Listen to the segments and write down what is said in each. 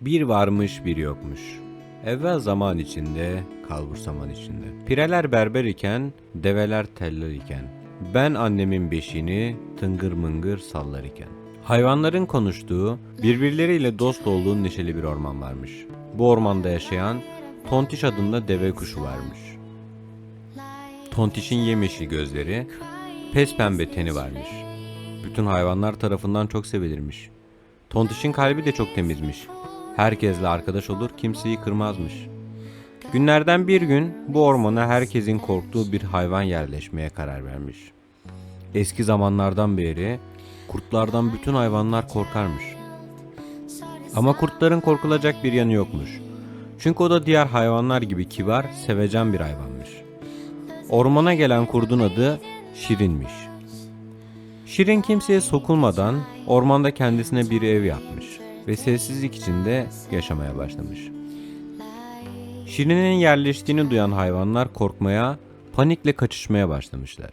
Bir varmış bir yokmuş. Evvel zaman içinde, kalbur zaman içinde. Pireler berber iken, develer teller iken. Ben annemin beşiğini tıngır mıngır sallar iken. Hayvanların konuştuğu, birbirleriyle dost olduğu neşeli bir orman varmış. Bu ormanda yaşayan Tontiş adında deve kuşu varmış. Tontiş'in yemyeşil gözleri, pes pembe teni varmış. Bütün hayvanlar tarafından çok sevilirmiş. Tontiş'in kalbi de çok temizmiş. Herkesle arkadaş olur, kimseyi kırmazmış. Günlerden bir gün bu ormana herkesin korktuğu bir hayvan yerleşmeye karar vermiş. Eski zamanlardan beri kurtlardan bütün hayvanlar korkarmış. Ama kurtların korkulacak bir yanı yokmuş. Çünkü o da diğer hayvanlar gibi kibar, sevecen bir hayvanmış. Ormana gelen kurdun adı Şirin'miş. Şirin kimseye sokulmadan ormanda kendisine bir ev yapmış ve sessizlik içinde yaşamaya başlamış. Şirin'in yerleştiğini duyan hayvanlar korkmaya, panikle kaçışmaya başlamışlar.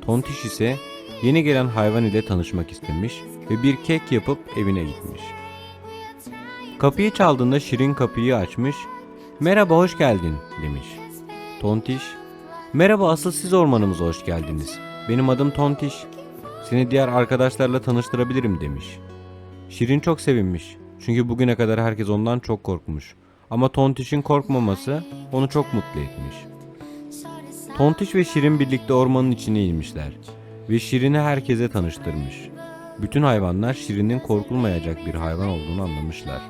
Tontiş ise yeni gelen hayvan ile tanışmak istemiş ve bir kek yapıp evine gitmiş. Kapıyı çaldığında Şirin kapıyı açmış, "Merhaba, hoş geldin." demiş. Tontiş, "Merhaba, asıl siz ormanımıza hoş geldiniz. Benim adım Tontiş. Seni diğer arkadaşlarla tanıştırabilirim." demiş. Şirin çok sevinmiş. Çünkü bugüne kadar herkes ondan çok korkmuş. Ama Tontiş'in korkmaması onu çok mutlu etmiş. Tontiş ve Şirin birlikte ormanın içine inmişler ve Şirin'i herkese tanıştırmış. Bütün hayvanlar Şirin'in korkulmayacak bir hayvan olduğunu anlamışlar.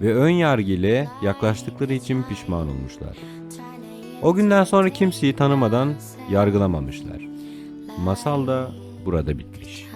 Ve ön yargı ile yaklaştıkları için pişman olmuşlar. O günden sonra kimseyi tanımadan yargılamamışlar. Masal da burada bitmiş.